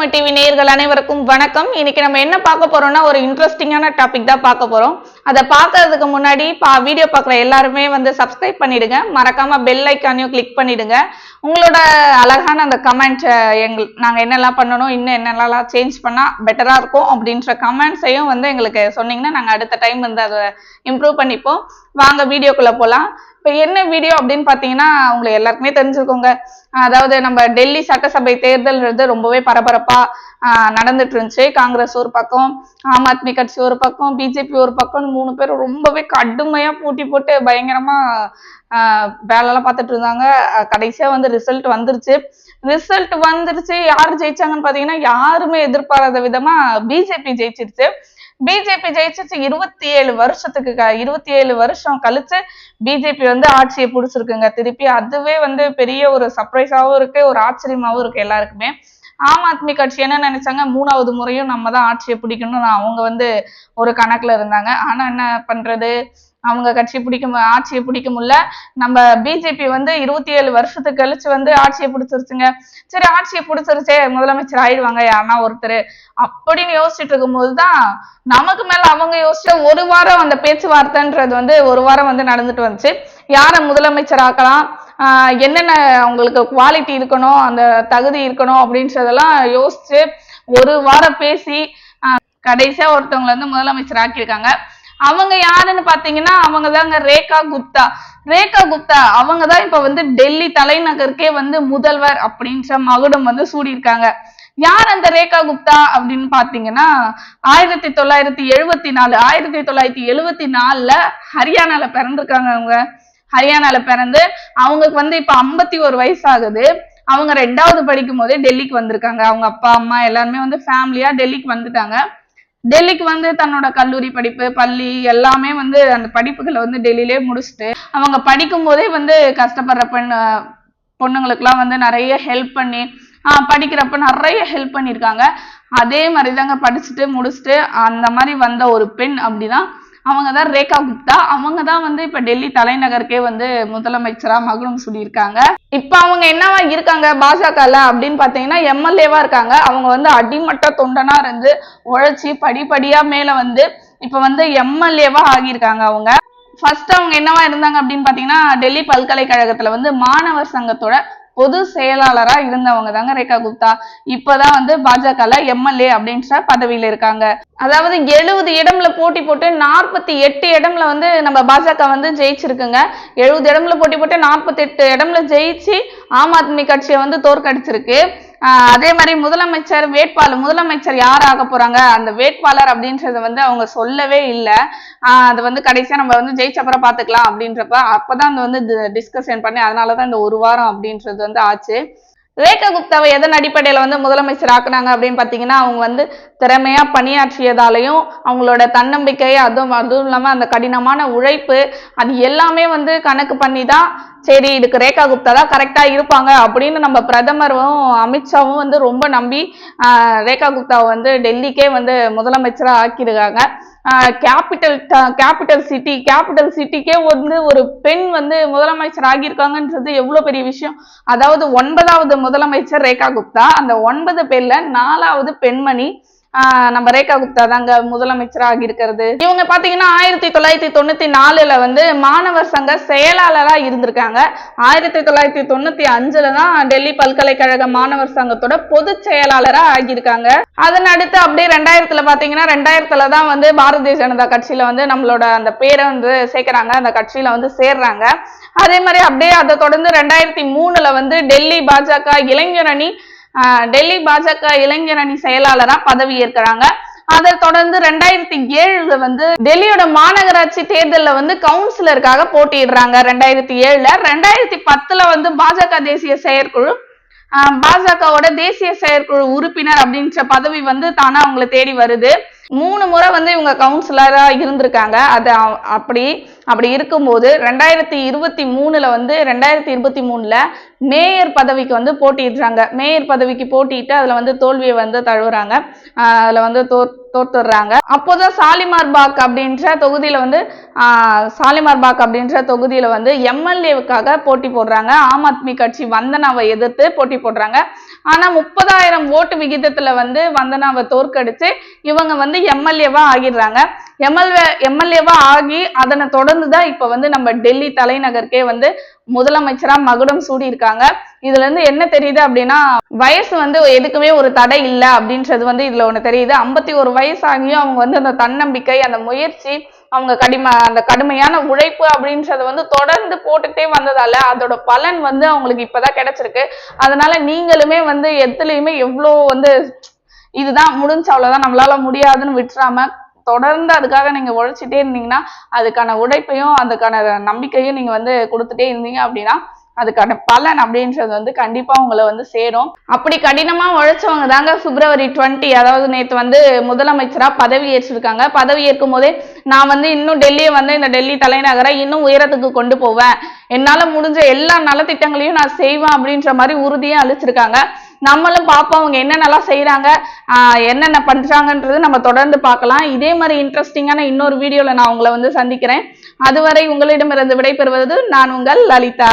Tamil TV நேயர்கள் அனைவருக்கும் வணக்கம். இன்னைக்கு நம்ம என்ன பார்க்க போறோம்னா ஒரு இன்ட்ரெஸ்டிங்கான டாபிக் தான் பார்க்க போறோம். அதை பார்க்கறதுக்கு முன்னாடி பா வீடியோ பார்க்குற எல்லாருமே வந்து சப்ஸ்கிரைப் பண்ணிடுங்க. மறக்காம பெல் ஐக்கானையும் கிளிக் பண்ணிடுங்க. உங்களோட அழகான அந்த கமெண்ட் எங்கள் நாங்கள் என்னெல்லாம் பண்ணணும் இன்னும் என்னெல்லாம் சேஞ்ச் பண்ணால் பெட்டராக இருக்கும் அப்படின்ற கமெண்ட்ஸையும் வந்து எங்களுக்கு சொன்னீங்கன்னா நாங்கள் அடுத்த டைம் வந்து அதை இம்ப்ரூவ் பண்ணிப்போம். வாங்க வீடியோக்குள்ளே போகலாம் இப்போ என்ன வீடியோ அப்படின்னு பார்த்தீங்கன்னா உங்களுக்கு எல்லாருக்குமே தெரிஞ்சிருக்கோங்க. அதாவது நம்ம டெல்லி சட்டசபை தேர்தல்ன்றது ரொம்பவே பரபரப்பா நடந்துட்டு இருந்துச்சு. காங்கிரஸ் ஒரு பக்கம் ஆம் ஆத்மி கட்சி ஒரு பக்கம் பிஜேபி ஒரு பக்கம் மூணு பேரும் ரொம்பவே கடுமையா போட்டி போட்டு பயங்கரமா ஆஹ் வேலைலாம் பார்த்துட்டு இருந்தாங்க. கடைசியா வந்து ரிசல்ட் வந்துருச்சு. ரிசல்ட் வந்துருச்சு. யார் ஜெயிச்சாங்கன்னு பாத்தீங்கன்னா யாருமே எதிர்பாராத விதமா பிஜேபி ஜெயிச்சிருச்சு. பிஜேபி ஜெயிச்சிச்சு இருபத்தி ஏழு வருஷத்துக்கு இருபத்தி ஏழு வருஷம் கழிச்சு பிஜேபி வந்து ஆட்சியை பிடிச்சிருக்குங்க. திருப்பி அதுவே வந்து பெரிய ஒரு சர்ப்ரைஸாவும் இருக்கு ஒரு ஆச்சரியமாவும் இருக்கு எல்லாருக்குமே. ஆம் ஆத்மி கட்சி என்ன நினைச்சாங்க? மூணாவது முறையும் நம்ம தான் ஆட்சியை பிடிக்கணும்னு அவங்க வந்து ஒரு கணக்குல இருந்தாங்க. ஆனா என்ன பண்றது? அவங்க கட்சி பிடிக்க ஆட்சியை பிடிக்க முடியல. நம்ம பிஜேபி வந்து இருபத்தி ஏழு வருஷத்துக்கு கழிச்சு வந்து ஆட்சியை பிடிச்சிருச்சுங்க. சரி ஆட்சியை பிடிச்சிருச்சே முதலமைச்சர் ஆயிடுவாங்க யாருன்னா ஒருத்தர். அப்படின்னு யோசிச்சுட்டு இருக்கும்போது தான் நமக்கு மேல அவங்க யோசிச்ச ஒரு வாரம் அந்த பேச்சுவார்த்தைன்றது வந்து ஒரு வாரம் வந்து நடந்துட்டு வந்துச்சு. யாரை முதலமைச்சர் ஆக்கலாம் ஆஹ் என்னென்ன அவங்களுக்கு குவாலிட்டி இருக்கணும் அந்த தகுதி இருக்கணும் அப்படின்றதெல்லாம் யோசிச்சு ஒரு வாரம் பேசி ஆஹ் கடைசியா ஒருத்தவங்களை வந்து முதலமைச்சர் ஆக்கியிருக்காங்க. அவங்க யாருன்னு பாத்தீங்கன்னா அவங்க தாங்க ரேகா குப்தா. ரேகா குப்தா அவங்க தான் இப்ப வந்து டெல்லி தலைநகருக்கே வந்து முதல்வர் அப்படின்ற மகுடம் வந்து சூடியிருக்காங்க. யார் அந்த ரேகா குப்தா அப்படின்னு பாத்தீங்கன்னா ஆயிரத்தி தொள்ளாயிரத்தி எழுபத்தி நாலு ஆயிரத்தி தொள்ளாயிரத்தி எழுபத்தி நாலுல ஹரியானால பிறந்திருக்காங்க அவங்க. ஹரியானால பிறந்து அவங்களுக்கு வந்து இப்ப ஐம்பத்தி ஒரு வயசு ஆகுது அவங்க ரெண்டாவது படிக்கும் போதே டெல்லிக்கு வந்திருக்காங்க. அவங்க அப்பா அம்மா எல்லாருமே வந்து ஃபேமிலியா டெல்லிக்கு வந்துட்டாங்க. டெல்லிக்கு வந்து தன்னோட கல்லூரி படிப்பு பள்ளி எல்லாமே வந்து அந்த படிப்புகளை வந்து டெல்லியிலே முடிச்சுட்டு அவங்க படிக்கும் போதே வந்து கஷ்டப்படுற பெண் பொண்ணுங்களுக்குலாம் வந்து நிறைய ஹெல்ப் பண்ணி ஆஹ் படிக்கிறப்ப நிறைய ஹெல்ப் பண்ணியிருக்காங்க. அதே மாதிரி தாங்க படிச்சுட்டு முடிச்சுட்டு அந்த மாதிரி வந்த ஒரு பெண் அப்படிதான் அவங்க தான் ரேகா குப்தா. அவங்க தான் வந்து இப்ப டெல்லி தலைநகருக்கே வந்து முதலமைச்சரா மகுடம் சொல்லியிருக்காங்க இப்ப அவங்க என்னவா இருக்காங்க பாஜகல அப்படின்னு பாத்தீங்கன்னா எம்எல்ஏவா இருக்காங்க. அவங்க வந்து அடிமட்ட தொண்டனா இருந்து உழைச்சி படிப்படியா மேல வந்து இப்ப வந்து எம்எல்ஏவா ஆகியிருக்காங்க அவங்க. ஃபர்ஸ்ட் அவங்க என்னவா இருந்தாங்க அப்படின்னு பாத்தீங்கன்னா டெல்லி பல்கலைக்கழகத்துல வந்து மாணவர் சங்கத்தோட பொது செயலாளரா இருந்தவங்க தாங்க ரேகா குப்தா. இப்பதான் வந்து பாஜக எம்எல்ஏ அப்படின்ற பதவியில இருக்காங்க. அதாவது எழுபது இடம்ல போட்டி போட்டு நாற்பத்தி எட்டு இடம்ல வந்து நம்ம பாஜக வந்து ஜெயிச்சிருக்குங்க. எழுபது இடம்ல போட்டி போட்டு நாற்பத்தி எட்டு இடம்ல ஜெயிச்சு ஆம் ஆத்மி கட்சியை வந்து தோற்கடிச்சிருக்கு. அதே மாதிரி முதலமைச்சர் வேட்பாளர் முதலமைச்சர் யார் ஆக போறாங்க? அந்த வேட்பாளர் அப்படின்றத வந்து அவங்க சொல்லவே இல்லை. அது வந்து கடைசியா நம்ம வந்து ஜெயிச்சப்புறம் பாத்துக்கலாம் அப்படின்றப்ப அப்பதான் அந்த வந்து டிஸ்கஷன் பண்ணி அதனாலதான் இந்த ஒரு வாரம் அப்படின்றது வந்து ஆச்சு. ரேகா குப்தாவை எதன் அடிப்படையில் வந்து முதலமைச்சர் ஆக்குனாங்க அப்படின்னு பார்த்தீங்கன்னா அவங்க வந்து திறமையாக பணியாற்றியதாலையும் அவங்களோட தன்னம்பிக்கை அதுவும் அதுவும் இல்லாமல் அந்த கடினமான உழைப்பு அது எல்லாமே வந்து கணக்கு பண்ணி தான் சரி இதுக்கு ரேகா குப்தா தான் கரெக்டா இருப்பாங்க அப்படின்னு நம்ம பிரதமரும் அமித்ஷாவும் வந்து ரொம்ப நம்பி ரேகா குப்தாவை வந்து டெல்லிக்கே வந்து முதலமைச்சரா ஆக்கியிருக்காங்க. கேபிட்டல் கேபிட்டல் சிட்டி கேபிட்டல் சிட்டிக்கே வந்து ஒரு பெண் வந்து முதலமைச்சர் ஆகியிருக்காங்கன்றது எவ்வளவு பெரிய விஷயம்? அதாவது ஒன்பதாவது முதலமைச்சர் ரேகா குப்தா அந்த ஒன்பது பேர்ல நாலாவது பெண்மணி நம்ம ரேகா குப்தா தாங்க முதலமைச்சராக ஆகியிருக்கிறது இவங்க பாத்தீங்கன்னா ஆயிரத்தி தொள்ளாயிரத்தி தொண்ணூத்தி நாலுல வந்து மாணவர் சங்க செயலாளரா இருந்திருக்காங்க. ஆயிரத்தி தொள்ளாயிரத்தி தொண்ணூத்தி அஞ்சுல தான் டெல்லி பல்கலைக்கழக மாணவர் சங்கத்தோட பொதுச் செயலாளரா ஆகியிருக்காங்க. அதன் அடுத்து அப்படியே ரெண்டாயிரத்துல பாத்தீங்கன்னா ரெண்டாயிரத்துல தான் வந்து பாரதிய ஜனதா கட்சியில வந்து நம்மளோட அந்த பேரை வந்து சேர்க்கிறாங்க அந்த கட்சியில வந்து சேர்றாங்க. அதே மாதிரி அப்படியே அதை தொடர்ந்து ரெண்டாயிரத்தி மூணுல வந்து டெல்லி பாஜக இளைஞர் அணி டெல்லி பாஜக இளைஞர் அணி செயலாளரா பதவி ஏற்கிறாங்க. அதை தொடர்ந்து ரெண்டாயிரத்தி ஏழுல வந்து டெல்லியோட மாநகராட்சி தேர்தல்ல வந்து கவுன்சிலருக்காக போட்டியிடுறாங்க ரெண்டாயிரத்தி ஏழுல. ரெண்டாயிரத்தி பத்துல வந்து பாஜக தேசிய செயற்குழு ஆஹ் பாஜகவோட தேசிய செயற்குழு உறுப்பினர் அப்படின்ற பதவி வந்து தானா அவங்கள தேடி வருது. மூணு முறை வந்து இவங்க கவுன்சிலரா இருந்திருக்காங்க. அது அப்படி அப்படி இருக்கும்போது ரெண்டாயிரத்தி இருபத்தி மூணுல வந்து ரெண்டாயிரத்தி இருபத்தி மூணுல மேயர் பதவிக்கு வந்து போட்டியிடுறாங்க. மேயர் பதவிக்கு போட்டியிட்டு அதில் வந்து தோல்வியை வந்து தழுவுறாங்க. அதில் வந்து தோ தோத்துடுறாங்க. அப்போதான் சாலிமார் பாக் அப்படின்ற தொகுதியில் வந்து ஆஹ் சாலிமார் பாக் அப்படின்ற தொகுதியில் வந்து எம்எல்ஏவுக்காக போட்டி போடுறாங்க. ஆம் ஆத்மி கட்சி வந்தனாவை எதிர்த்து போட்டி போடுறாங்க. ஆனால் முப்பதாயிரம் ஓட்டு விகிதத்தில் வந்து வந்தனாவை தோற்கடிச்சு இவங்க வந்து எம்எல்ஏவா ஆகிடுறாங்க. எம்எல்ஏ எம்எல்ஏவா ஆகி அதனை தொடர்ந்து தான் இப்போ வந்து நம்ம டெல்லி தலைநகருக்கே வந்து முதலமைச்சரா மகுடம் சூடி இருக்காங்க இதுல இருந்து என்ன தெரியுது அப்படின்னா வயசு வந்து எதுக்குமே ஒரு தடை இல்லை அப்படின்றது வந்து இதுல ஒண்ணு தெரியுது. ஐம்பத்தி ஒரு வயசு ஆகியும் அவங்க வந்து அந்த தன்னம்பிக்கை அந்த முயற்சி அவங்க கடிம அந்த கடுமையான உழைப்பு அப்படின்றத வந்து தொடர்ந்து போட்டுட்டே வந்ததால அதோட பலன் வந்து அவங்களுக்கு இப்பதான் கிடைச்சிருக்கு. அதனால நீங்களுமே வந்து எத்துலயுமே எவ்வளோ வந்து இதுதான் முடிஞ்ச அவ்வளவுதான் நம்மளால முடியாதுன்னு விட்டுறாம தொடர்ந்து அதுக்காக நீங்கள் உழைச்சிட்டே இருந்தீங்கன்னா அதுக்கான உழைப்பையும் அதுக்கான நம்பிக்கையும் நீங்கள் வந்து கொடுத்துட்டே இருந்தீங்க அப்படின்னா அதுக்கான பலன் அப்படின்றது வந்து கண்டிப்பா உங்களை வந்து சேரும். அப்படி கடினமா உழைச்சவங்க தாங்க பிப்ரவரி டுவெண்ட்டி அதாவது நேற்று வந்து முதலமைச்சரா பதவி ஏற்றிருக்காங்க. பதவி ஏற்கும் போதே நான் வந்து இன்னும் டெல்லியை வந்து இந்த டெல்லி தலைநகரை இன்னும் உயரத்துக்கு கொண்டு போவேன். என்னால முடிஞ்ச எல்லா நலத்திட்டங்களையும் நான் செய்வேன் அப்படின்ற மாதிரி உறுதியை அளிச்சிருக்காங்க. நம்மளும் பார்ப்போம் அவங்க என்னென்னலாம் செய்கிறாங்க ஆஹ் என்னென்ன பண்றாங்கன்றது நம்ம தொடர்ந்து பார்க்கலாம். இதே மாதிரி இன்ட்ரெஸ்டிங்கான இன்னொரு வீடியோவில் நான் உங்களை வந்து சந்திக்கிறேன். அதுவரை உங்களிடமிருந்து விடைபெறுவது நான் உங்கள் லலிதா.